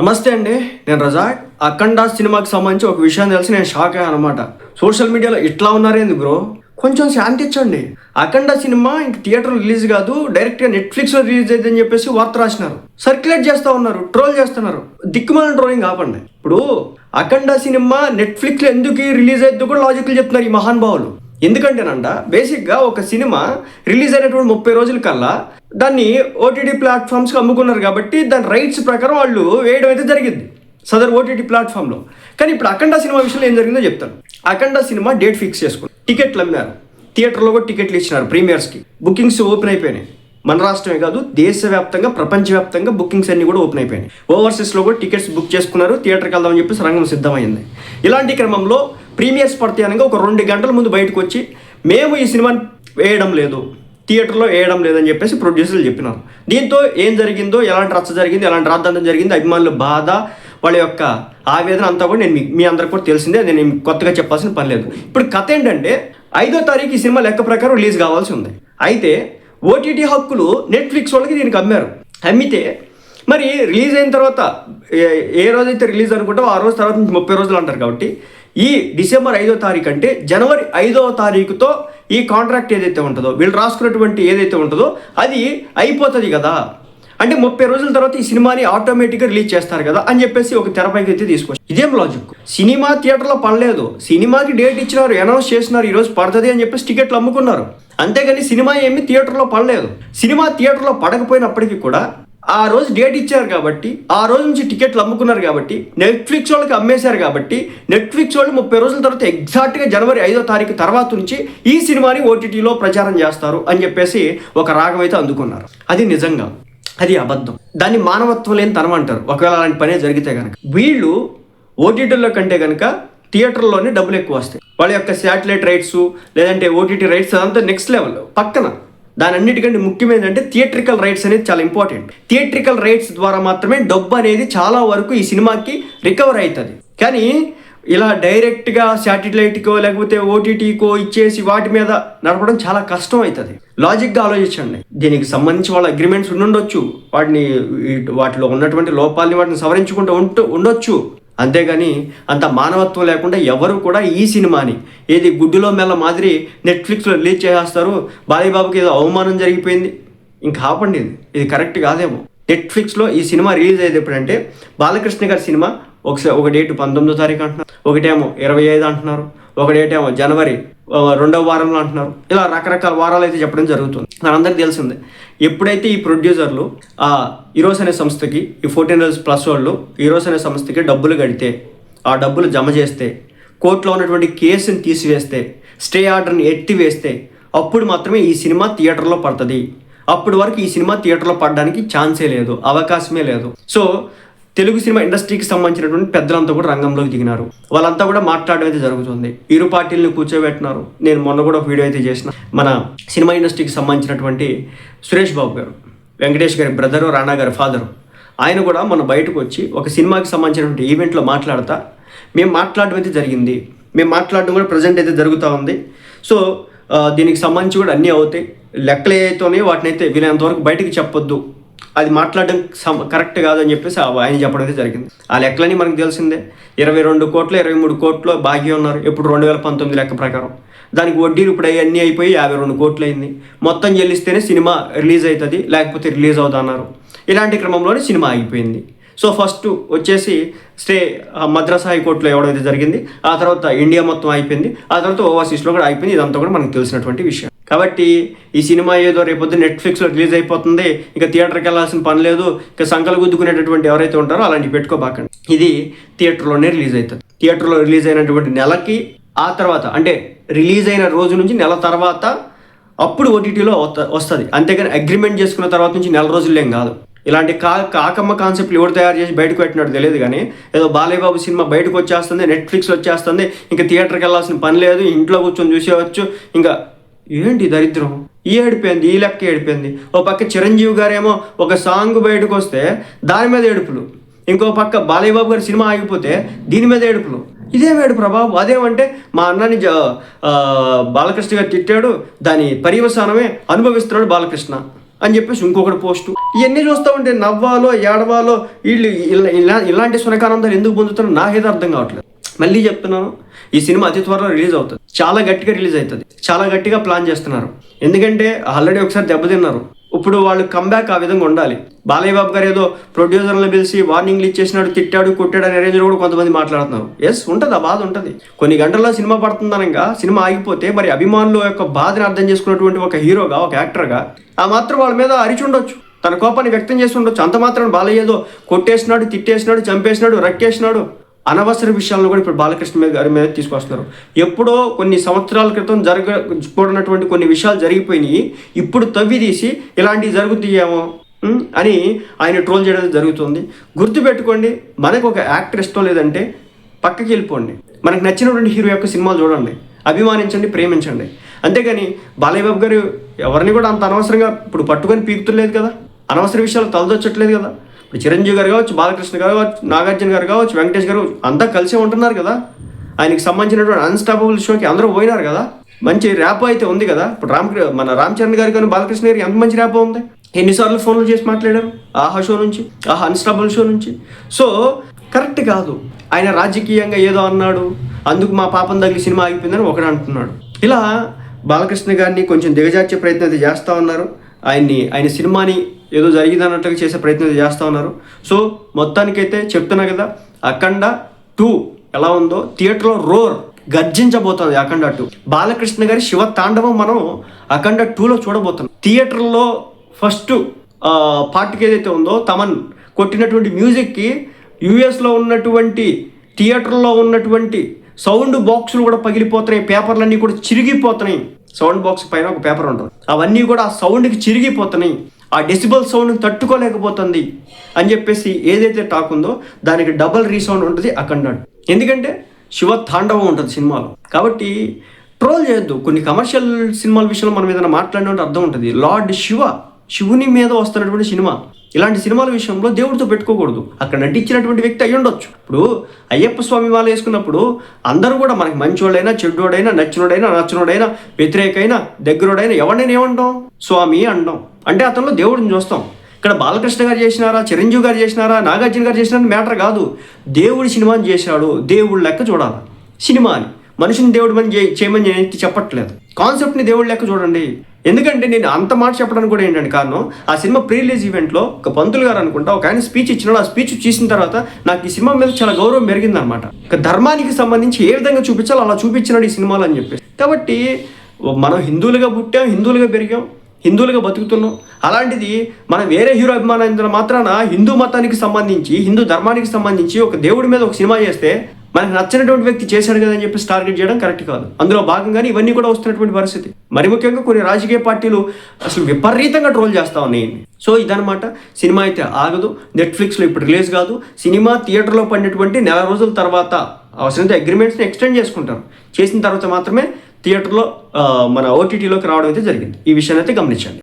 నమస్తే అండి నేను రజాక్. అఖండ సినిమాకి సంబంధించి ఒక విషయం తెలిసి నేను షాక్ అయ్యాను అనమాట సోషల్ మీడియాలో ఇట్లా ఉన్నారేంది బ్రో? కొంచెం శాంతించండి అఖండ సినిమా ఇంక థియేటర్ రిలీజ్ కాదు డైరెక్ట్గా నెట్ఫ్లిక్స్లో రిలీజ్ అయిందని చెప్పేసి వార్త రాసినారు. సర్క్యులేట్ చేస్తూ ఉన్నారు ట్రోల్ చేస్తున్నారు. దిక్కుమాల ట్రోలింగ్ ఆపండి. ఇప్పుడు అఖండ సినిమా నెట్ఫ్లిక్స్లో ఎందుకు రిలీజ్ అయ్యిందో కూడా లాజిక్లు చెప్తున్నారు ఈ మహానుభావులు. ఎందుకంటేనంట బేసిక్గా ఒక సినిమా రిలీజ్ అయినటువంటి ముప్పై రోజుల కల్లా దాన్ని ఓటీటీ ప్లాట్ఫామ్స్కి అమ్ముకున్నారు కాబట్టి దాని రైట్స్ ప్రకారం వాళ్ళు వేయడం అయితే జరిగింది. సదర్ ఓటీటీ ప్లాట్ఫామ్లో కానీ ఇప్పుడు అఖండ సినిమా విషయంలో ఏం జరిగిందో చెప్తాను. అఖండ సినిమా డేట్ ఫిక్స్ చేసుకుని టికెట్లు అమ్మారు థియేటర్లో కూడా టికెట్లు ఇచ్చినారు ప్రీమియర్స్కి బుకింగ్స్ ఓపెన్ అయిపోయినాయి. మన రాష్ట్రమే కాదు దేశవ్యాప్తంగా ప్రపంచవ్యాప్తంగా బుకింగ్స్ అన్నీ కూడా ఓపెన్ అయిపోయినాయి. ఓవర్సీస్లో కూడా టికెట్స్ బుక్ చేసుకున్నారు థియేటర్కి వెళ్దామని చెప్పేసి రంగం సిద్ధమైంది. ఇలాంటి క్రమంలో ప్రీమియర్స్ పడితే అనగా ఒక రెండు గంటల ముందు బయటకు వచ్చి మేము ఈ సినిమాని వేయడం లేదు. థియేటర్లో వేయడం లేదని చెప్పేసి ప్రొడ్యూసర్లు చెప్పినారు. దీంతో ఏం జరిగిందో ఎలాంటి రచ్చ జరిగింది ఎలాంటి రాద్ధాంతం జరిగింది అభిమానుల బాధ వాళ్ళ యొక్క ఆవేదన అంతా కూడా నేను మీ- మీ అందరికి కూడా తెలిసిందే నేను కొత్తగా చెప్పాల్సిన పని లేదు. ఇప్పుడు కథ ఏంటంటే ఐదో తారీఖు ఈ సినిమా లెక్క ప్రకారం రిలీజ్ కావాల్సి ఉంది. అయితే ఓటీటీ హక్కులు నెట్ఫ్లిక్స్ వాళ్ళకి దీనికి అమ్మారు. అమ్మితే మరి రిలీజ్ అయిన తర్వాత ఏ- రోజు రోజైతే రిలీజ్ అనుకుంటావో ఆ రోజు తర్వాత ముప్పై రోజులు అంటారు కాబట్టి ఈ డిసెంబర్ ఐదో తారీఖు అంటే జనవరి ఐదో తారీఖుతో ఈ కాంట్రాక్ట్ ఏదైతే ఉంటుందో వీళ్ళు రాసుకున్నటువంటి ఏదైతే ఉంటుందో అది అయిపోతుంది కదా. అంటే ముప్పై రోజుల తర్వాత ఈ సినిమాని ఆటోమేటిక్గా రిలీజ్ చేస్తారు కదా అని చెప్పేసి ఒక తెరపైకి అయితే తీసుకొచ్చి ఇదేం లాజిక్ సినిమా థియేటర్లో పడలేదు. సినిమాకి డేట్ ఇచ్చినారు అనౌన్స్ చేసినారు ఈరోజు పడుతుంది అని చెప్పేసి టికెట్లు అమ్ముకున్నారు. అంతేగాని సినిమా ఏమి థియేటర్లో పడలేదు. సినిమా థియేటర్లో పడకపోయినప్పటికీ కూడా ఆ రోజు డేట్ ఇచ్చారు కాబట్టి ఆ రోజు నుంచి టికెట్లు అమ్ముకున్నారు కాబట్టి నెట్ఫ్లిక్స్ వాళ్ళకి అమ్మేశారు కాబట్టి నెట్ఫ్లిక్స్ వాళ్ళు ముప్పై రోజుల తర్వాత ఎగ్జాక్ట్గా జనవరి ఐదో తారీఖు తర్వాత నుంచి ఈ సినిమాని ఓటీటీలో ప్రచారం చేస్తారు అని చెప్పేసి ఒక రాగం అయితే అందుకున్నారు. అది నిజంగా. అది అబద్ధం. దాన్ని మానవత్వం లేని తనం అంటారు. ఒకవేళ అలాంటి పనే జరిగితే కనుక వీళ్ళు ఓటీటీలో కంటే కనుక థియేటర్లోనే డబ్బులు ఎక్కువ వస్తాయి. వాళ్ళ యొక్క శాటిలైట్ రైట్స్ లేదంటే ఓటీటీ రైట్స్ అదంతా నెక్స్ట్ లెవెల్ పక్కన దాని అన్నిటికంటే ముఖ్యమైనదంటే థియేట్రికల్ రైట్స్ అనేది చాలా ఇంపార్టెంట్ థియేట్రికల్ రైట్స్ ద్వారా మాత్రమే డబ్బు అనేది చాలా వరకు ఈ సినిమాకి రికవర్ అవుతుంది కానీ ఇలా డైరెక్ట్గా శాటిలైట్కో లేకపోతే ఓటీటీకో ఇచ్చేసి వాటి మీద నడపడం చాలా కష్టం అవుతుంది లాజిక్గా ఆలోచించండి. దీనికి సంబంధించి వాళ్ళ అగ్రిమెంట్స్ ఉండుండొచ్చు. వాటిని వాటిలో ఉన్నటువంటి లోపాలని వాటిని సవరించుకుంటూ ఉంటూ ఉండొచ్చు. అంతేగాని అంత మానవత్వం లేకుండా ఎవరు కూడా ఈ సినిమాని ఏది గుడ్డులో మెల్ల మాదిరి నెట్ఫ్లిక్స్లో రిలీజ్ చేసేస్తారు బాలయ్యబాబుకి ఏదో అవమానం జరిగిపోయింది. ఇంకా ఆపండి ఇది. ఇది కరెక్ట్ కాదేమో. నెట్ఫ్లిక్స్లో ఈ సినిమా రిలీజ్ అయ్యేది ఎప్పుడంటే బాలకృష్ణ గారి సినిమా ఒకసారి ఒక డేట్ పంతొమ్మిదో తారీఖు అంటున్నారు. ఒకటేమో ఇరవై ఐదు అంటున్నారు. ఒక డేట్ ఏమో జనవరి రెండవ వారంలో అంటున్నారు. ఇలా రకరకాల వారాలు అయితే చెప్పడం జరుగుతుంది. మనందరికీ తెలిసిందే ఎప్పుడైతే ఈ ప్రొడ్యూసర్లు ఆ ఈరోస్ అనే సంస్థకి ఈ ఫోర్టీన్ ఇయర్స్ ప్లస్ వాళ్ళు ఈరోస్ అనే సంస్థకి డబ్బులు కడితే ఆ డబ్బులు జమ చేస్తే కోర్టులో ఉన్నటువంటి కేసుని తీసివేస్తే స్టే ఆర్డర్ని ఎత్తివేస్తే అప్పుడు మాత్రమే ఈ సినిమా థియేటర్లో పడుతుంది. అప్పటి వరకు ఈ సినిమా థియేటర్లో పడడానికి ఛాన్సే లేదు అవకాశమే లేదు. సో తెలుగు సినిమా ఇండస్ట్రీకి సంబంధించినటువంటి పెద్దలంతా కూడా రంగంలోకి దిగినారు. వాళ్ళంతా కూడా మాట్లాడడం అయితే జరుగుతుంది. ఇరు పార్టీలను కూర్చోబెట్టినారు. నేను మొన్న కూడా ఒక వీడియో అయితే చేసిన. మన సినిమా ఇండస్ట్రీకి సంబంధించినటువంటి సురేష్ బాబు గారు వెంకటేష్ గారి బ్రదరు రాణా గారి ఫాదరు ఆయన కూడా మన బయటకు వచ్చి ఒక సినిమాకి సంబంధించినటువంటి ఈవెంట్లో మాట్లాడతా. మేము మాట్లాడడం అయితే జరిగింది. మేము మాట్లాడడం కూడా ప్రజెంట్ అయితే జరుగుతూ ఉంది. సో దీనికి సంబంధించి కూడా అన్నీ అవుతాయి. లెక్కలు ఏవైతేనే వాటిని అయితే వీలైనంత వరకు బయటికి చెప్పొద్దు. అది మాట్లాడడం సమ కరెక్ట్ కాదని చెప్పేసి ఆయన చెప్పడం అయితే జరిగింది. ఆ లెక్కలని మనకు తెలిసిందే. ఇరవై రెండు కోట్లు ఇరవై మూడు కోట్లు బాకీ ఉన్నారు. ఇప్పుడు రెండు వేల పంతొమ్మిది లెక్క ప్రకారం. దానికి వడ్డీలు ఇప్పుడు అన్నీ అయిపోయి యాభై రెండు కోట్లు అయింది. మొత్తం చెల్లిస్తేనే సినిమా రిలీజ్ అవుతుంది లేకపోతే రిలీజ్ అవుతున్నారు ఇలాంటి క్రమంలోనే సినిమా ఆగిపోయింది. సో ఫస్ట్ వచ్చేసి స్టే మద్రాస్ హైకోర్టులో అయితే జరిగింది. ఆ తర్వాత ఇండియా మొత్తం అయిపోయింది ఆ తర్వాత ఓవర్సీస్లో కూడా అయిపోయింది ఇదంతా కూడా మనకు తెలిసినటువంటి విషయం. కాబట్టి ఈ సినిమా ఏదో రేపొద్దు నెట్ఫ్లిక్స్లో రిలీజ్ అయిపోతుంది. ఇక థియేటర్కి వెళ్ళాల్సిన పని లేదు. ఇక సంకలు గుద్దుకునేటటువంటి ఎవరైతే ఉంటారో అలాంటివి పెట్టుకోబాకండి. ఇది థియేటర్లోనే రిలీజ్ అవుతుంది. థియేటర్లో రిలీజ్ అయినటువంటి నెలకి ఆ తర్వాత అంటే రిలీజ్ అయిన రోజు నుంచి నెల తర్వాత అప్పుడు ఓటీటీలో వస్తుంది. అంతేగాని అగ్రిమెంట్ చేసుకున్న తర్వాత నుంచి నెల రోజులేం కాదు. ఇలాంటి కా కాకమ్మ కాన్సెప్ట్లు ఎవరు తయారు చేసి బయటకు పెట్టినట్టు తెలియదు కానీ ఏదో బాలయ్యబాబు సినిమా బయటకు వచ్చేస్తుంది నెట్ఫ్లిక్స్ వచ్చేస్తుంది ఇంకా థియేటర్కి వెళ్ళాల్సిన పని లేదు ఇంట్లో కూర్చొని చూసేవచ్చు ఇంకా ఏంటి దరిద్రం? ఈ ఏడిపోయింది ఈ లెక్క ఏడిపోయింది. ఓ పక్క చిరంజీవి గారేమో ఒక సాంగ్ బయటకు వస్తే దాని మీద ఏడుపులు. ఇంకో పక్క బాలయ్య బాబు గారి సినిమా ఆగిపోతే దీని మీద ఏడుపులు. ఇదే వేడు ప్రభావం అదేమంటే మా అన్నని బాలకృష్ణ గారు తిట్టాడు దాని పర్యవసానమే అనుభవిస్తున్నాడు బాలకృష్ణ అని చెప్పేసి ఇంకొకటి పోస్టు. ఇవన్నీ చూస్తూ ఉంటే నవ్వాలో ఏడవాలో వీళ్ళు ఇలా ఇలా- ఇలాంటి సునకానందాలు ఎందుకు పొందుతారో నాకేదో అర్థం కావట్లేదు. మళ్ళీ చెప్తున్నాను ఈ సినిమా అతి త్వరలో రిలీజ్ అవుతుంది. చాలా గట్టిగా రిలీజ్ అవుతుంది. చాలా గట్టిగా ప్లాన్ చేస్తున్నారు. ఎందుకంటే ఆల్రెడీ ఒకసారి దెబ్బతిన్నారు. ఇప్పుడు వాళ్ళు కంబ్యాక్ ఆ విధంగా ఉండాలి. బాలయ్య బాబు గారు ఏదో ప్రొడ్యూసర్లను పిలిచి వార్నింగ్లు ఇచ్చేసినాడు తిట్టాడు కొట్టాడు అనే రేంజ్లో కూడా కొంతమంది మాట్లాడుతున్నారు. ఎస్ ఉంటుంది ఆ బాధ ఉంటుంది. కొన్ని గంటల్లో సినిమా పడుతుందనగా సినిమా ఆగిపోతే మరి అభిమానుల యొక్క బాధని అర్థం చేసుకున్నటువంటి ఒక హీరోగా ఒక యాక్టర్గా ఆ మాత్రం వాళ్ళ మీద అరిచి ఉండొచ్చు. తన కోపాన్ని వ్యక్తం చేసి ఉండొచ్చు. అంత మాత్రం బాలయ్య ఏదో కొట్టేసినాడు తిట్టేసినాడు చంపేసినాడు రక్కేసినాడు. అనవసర విషయాలను కూడా ఇప్పుడు బాలకృష్ణ గారి మీద తీసుకొస్తున్నారు. ఎప్పుడో కొన్ని సంవత్సరాల క్రితం జరగకూడనటువంటి కొన్ని విషయాలు జరిగిపోయినాయి. ఇప్పుడు తవ్వి తీసి ఇలాంటివి జరుగుతాయేమో అని ఆయన ట్రోల్ చేయడం జరుగుతుంది. గుర్తుపెట్టుకోండి మనకు ఒక యాక్టర్ ఇష్టం లేదంటే పక్కకి వెళ్ళిపోండి. మనకు నచ్చినటువంటి హీరో యొక్క సినిమాలు చూడండి. అభిమానించండి ప్రేమించండి. అంతేగాని బాలయ్య బాబు గారు ఎవరిని కూడా అంత అనవసరంగా ఇప్పుడు పట్టుకొని పీకుతులేదు కదా. అనవసర విషయాలు తలదొచ్చట్లేదు కదా. ఇప్పుడు చిరంజీవి గారు కావచ్చు బాలకృష్ణ గారు కావచ్చు నాగార్జున గారు కావచ్చు వెంకటేష్ గారు అంతా కలిసే ఉంటున్నారు కదా. ఆయనకి సంబంధించినటువంటి అన్స్టాపబుల్ షోకి అందరూ పోయినారు కదా. మంచి ర్యాప్ అయితే ఉంది కదా. ఇప్పుడు రామ్ మన రామ్ చరణ్ గారు కానీ బాలకృష్ణ గారికి ఎంత మంచి ర్యాప్ ఉంది? ఎన్నిసార్లు ఫోన్లు చేసి మాట్లాడారు? ఆహా షో నుంచి ఆహా అన్స్టాపబుల్ షో నుంచి. సో కరెక్ట్ కాదు. ఆయన రాజకీయంగా ఏదో అన్నాడు అందుకు మా పాపం తగిలి సినిమా ఆగిపోయిందని ఒకడు అంటున్నాడు. ఇలా బాలకృష్ణ గారిని కొంచెం దిగజార్చే ప్రయత్నం అయితే చేస్తూ ఉన్నారు. ఆయన్ని ఆయన సినిమాని ఏదో జరిగిందన్నట్టుగా చేసే ప్రయత్నం చేస్తూ ఉన్నారు. సో మొత్తానికైతే చెప్తున్నా కదా అఖండ టూ ఎలా ఉందో థియేటర్లో రోర్ గర్జించబోతుంది అఖండ టూ. బాలకృష్ణ గారి శివ తాండవం మనం అఖండ టూలో చూడబోతున్నాం. థియేటర్లో ఫస్ట్ పార్ట్కి ఏదైతే ఉందో తమన్ కొట్టినటువంటి మ్యూజిక్కి యూఎస్లో ఉన్నటువంటి థియేటర్లో ఉన్నటువంటి సౌండ్ బాక్సులు కూడా పగిలిపోతున్నాయి. పేపర్లన్నీ కూడా చిరిగిపోతున్నాయి. సౌండ్ బాక్స్ పైన ఒక పేపర్ ఉంటుంది. అవన్నీ కూడా ఆ సౌండ్కి చిరిగిపోతున్నాయి. ఆ డెసిబల్ సౌండ్ తట్టుకోలేకపోతుంది అని చెప్పేసి ఏదైతే టాక్ ఉందో దానికి డబల్ రీసౌండ్ ఉంటుంది అఖండ ఎందుకంటే శివ తాండవం ఉంటుంది సినిమాలో. కాబట్టి ట్రోల్ చేయొద్దు. కొన్ని కమర్షియల్ సినిమాల విషయంలో మనం ఏదైనా మాట్లాడినట్టు అర్థం ఉంటుంది. లార్డ్ శివ శివుని మీద వస్తున్నటువంటి సినిమా. ఇలాంటి సినిమాల విషయంలో దేవుడితో పెట్టుకోకూడదు. అక్కడ నటించినటువంటి వ్యక్తి అయి ఉండొచ్చు. ఇప్పుడు అయ్యప్ప స్వామి వాళ్ళు వేసుకున్నప్పుడు అందరూ కూడా మనకి మంచోడైనా చెడ్డోడైనా నచ్చినోడైనా నచ్చినోడైనా వ్యతిరేకైనా దగ్గరోడైనా ఎవరినైనా ఏమంటాం? స్వామి అంటాం. అంటే అతనిలో దేవుడిని చూస్తాం. ఇక్కడ బాలకృష్ణ గారు చేసినారా చిరంజీవి గారు చేసినారా నాగార్జున గారు చేసినారా మ్యాటర్ కాదు. దేవుడి సినిమాని చేశాడు. దేవుడు లెక్క చూడాలి. సినిమా అని. మనిషిని దేవుడు మని చేయమని నేను చెప్పట్లేదు. కాన్సెప్ట్ని దేవుడి లెక్క చూడండి. ఎందుకంటే నేను అంత మాట చెప్పడానికి కూడా ఏంటంటే కారణం ఆ సినిమా ప్రీ రిలీజ్ ఈవెంట్లో ఒక పంతులు గారు అనుకుంటా ఒక ఆయన స్పీచ్ ఇచ్చినాడు. ఆ స్పీచ్ చూసిన తర్వాత నాకు ఈ సినిమా మీద చాలా గౌరవం పెరిగిందనమాట ఇక ధర్మానికి సంబంధించి ఏ విధంగా చూపించాలో అలా చూపించినాడు ఈ సినిమాలు అని చెప్పేసి. కాబట్టి మనం హిందువులుగా పుట్టాం హిందువులుగా పెరిగాం. హిందువులుగా బతుకుతున్నాం. అలాంటిది మనం వేరే హీరో అభిమానం మాత్రాన హిందూ మతానికి సంబంధించి హిందూ ధర్మానికి సంబంధించి ఒక దేవుడి మీద ఒక సినిమా చేస్తే మనకు నచ్చినటువంటి వ్యక్తి చేశాడు కదా అని చెప్పి టార్గెట్ చేయడం కరెక్ట్ కాదు. అందులో భాగంగానే ఇవన్నీ కూడా వస్తున్నటువంటి పరిస్థితి. మరి ముఖ్యంగా కొన్ని రాజకీయ పార్టీలు అసలు విపరీతంగా ట్రోల్ చేస్తా ఉన్నాయి. సో ఇదనమాట సినిమా అయితే ఆగదు. నెట్ఫ్లిక్స్లో ఇప్పుడు రిలీజ్ కాదు. సినిమా థియేటర్లో పడినటువంటి నెల రోజుల తర్వాత అవసరమైతే అగ్రిమెంట్స్ని ఎక్స్టెండ్ చేసుకుంటారు. చేసిన తర్వాత మాత్రమే థియేటర్లో మన ఓటీటీలోకి రావడం అయితే జరిగింది. ఈ విషయాన్ని అయితే గమనించండి.